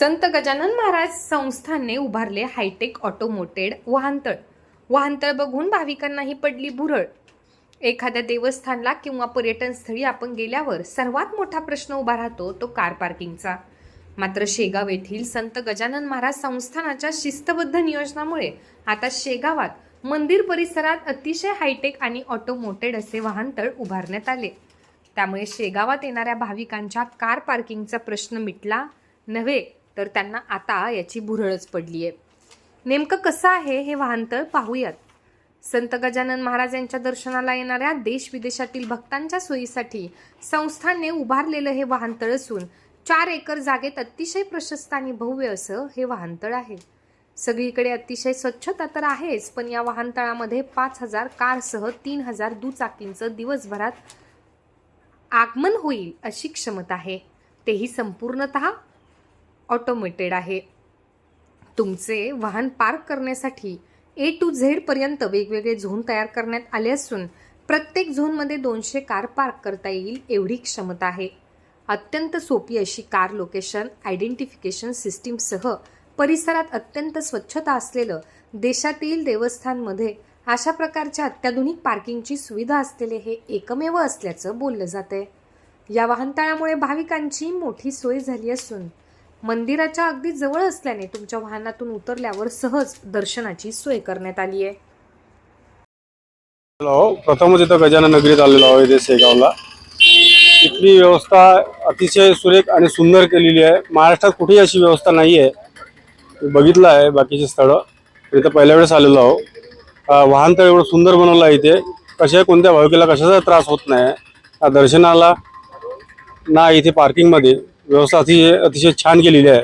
संत गजानन महाराज संस्थानने उभारले हायटेक ऑटोमोटेड वाहनतळ. वाहनतळ बघून भाविकांनाही पडली भुरळ. एखाद्या देवस्थानला किंवा पर्यटन स्थळी आपण गेल्यावर सर्वात मोठा प्रश्न उभा राहतो तो कार पार्किंगचा. मात्र शेगाव येथील संत गजानन महाराज संस्थानाच्या शिस्तबद्ध नियोजनामुळे आता शेगावात मंदिर परिसरात अतिशय हायटेक आणि ऑटोमोटेड असे वाहनतळ उभारण्यात आले. त्यामुळे शेगावात येणाऱ्या भाविकांच्या कार पार्किंगचा प्रश्न मिटला नव्हे. तर त्यांना आता याची भुरळच पडली आहे नेमकं कसं आहे हे वाहनतळ पाहूयात. संत गजानन महाराज यांच्या दर्शनाला येणाऱ्या देश विदेशातील भक्तांच्या सोयीसाठी संस्थांनी उभारलेलं हे वाहनतळ असून चार एकर जागेत अतिशय प्रशस्त आणि भव्य असं हे वाहनतळ आहे. सगळीकडे अतिशय स्वच्छता तर आहेच पण या वाहनतळामध्ये पाच हजार कारसह तीन हजार दुचाकींचं दिवसभरात आगमन होईल अशी क्षमता आहे. तेही संपूर्णत ऑटोमेटेड आहे. तुमचे वाहन पार्क करण्यासाठी ए टू झेड पर्यंत वेगवेगळे झोन तयार करण्यात आले असून प्रत्येक झोनमध्ये दोनशे कार पार्क करता येईल एवढी क्षमता आहे. अत्यंत सोपी अशी कार लोकेशन आयडेंटिफिकेशन सिस्टीमसह परिसरात अत्यंत स्वच्छता असलेलं देशातील देवस्थानमध्ये अशा प्रकारच्या अत्याधुनिक पार्किंगची सुविधा असलेले हे एकमेव असल्याचं बोललं जाते या वाहनतळामुळे भाविकांची मोठी सोय झाली असून मंदिराच्या अगदी जवळ असल्याने तुमच्या वाहनातून उतरल्यावर सहज दर्शनाची सोय करण्यात आली आहे. प्रथमच इथं गजानन नगरीत आलेलो आहो इथे शेगावला. इथली व्यवस्था अतिशय सुरेख आणि सुंदर केलेली आहे. महाराष्ट्रात कुठेही अशी व्यवस्था नाही आहे. बघितलं आहे बाकीची स्थळं. इथं पहिल्या वेळेस आलेलो आहो वाहन वाहनतळ एवढं सुंदर बनवलं आहे इथे. कशा कोणत्या भाविकेला कशाचा त्रास होत नाही. या दर्शनाला ना इथे पार्किंगमध्ये व्यवस्था अतिशय अतिशय छान केलेली आहे.